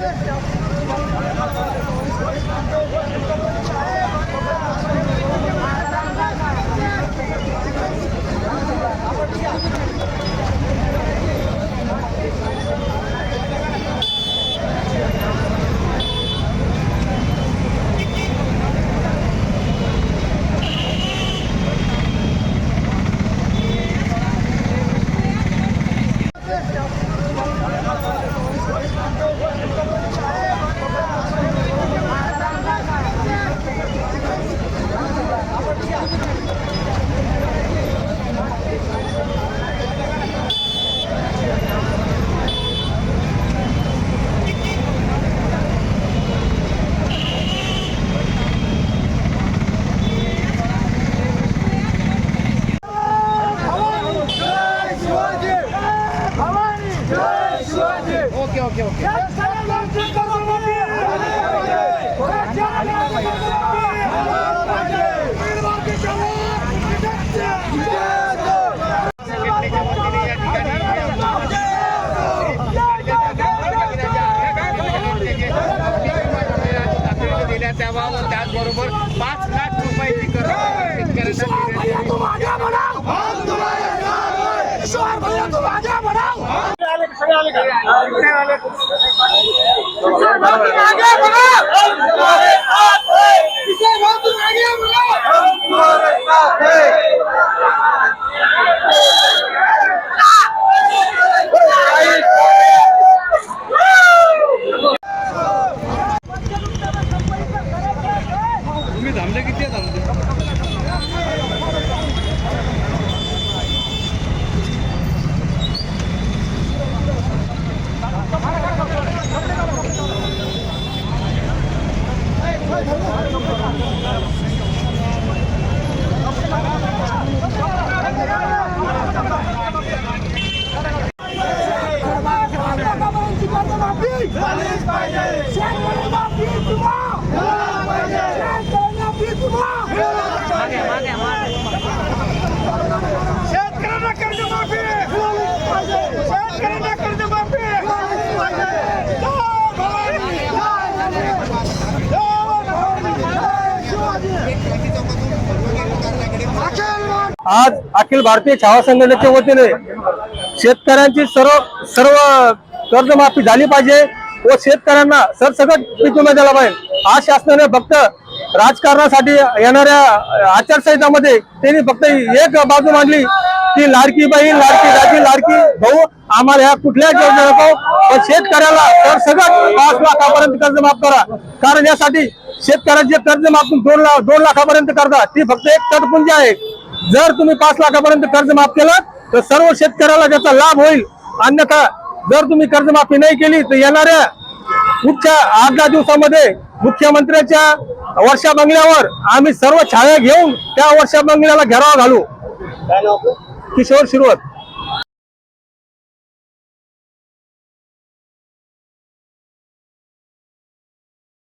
Yeah. Okay संघटनेच्या त्याचबरोबर पाच लाख रुपयाची कर्ज शेतकऱ्यांना तुम्ही शेतकऱ्यांना कर्जमाफी शेतकऱ्यांना कर्जमाफी आज अखिल भारतीय छावा संघटनेच्या वतीने शेतकऱ्यांची सर्व सर्व कर्जमाफी झाली पाहिजे व शेतकऱ्यांना सरसकट पीक विमा दिला पाहिजे. आज शासनाने फक्त राजकारणासाठी येणाऱ्या आचारसंहितामध्ये त्यांनी फक्त एक बाजू मांडली की लाडकी बहीण लाडकी दाजी लाडकी भाऊ आम्हाला ह्या कुठल्याच योजना नको पण शेतकऱ्याला तर सगळं पाच लाखापर्यंत कर्ज माफ करा. कारण यासाठी शेतकऱ्याचे कर्ज माफ दोन लाख दोन लाखापर्यंत करता ती फक्त एक तटपुंजी आहे. जर तुम्ही पाच लाखापर्यंत कर्ज माफ केलं तर सर्व शेतकऱ्याला त्याचा लाभ होईल. अन्यथा जर तुम्ही कर्जमाफी नाही केली तर येणाऱ्या पुढच्या आठ दहा दिवसामध्ये मुख्यमंत्र्याच्या वर्षा बंगल्यावर आम्ही सर्व छाया घेऊन त्या वर्षा बंगल्याला घेरावा घालू. किशोर शिरवत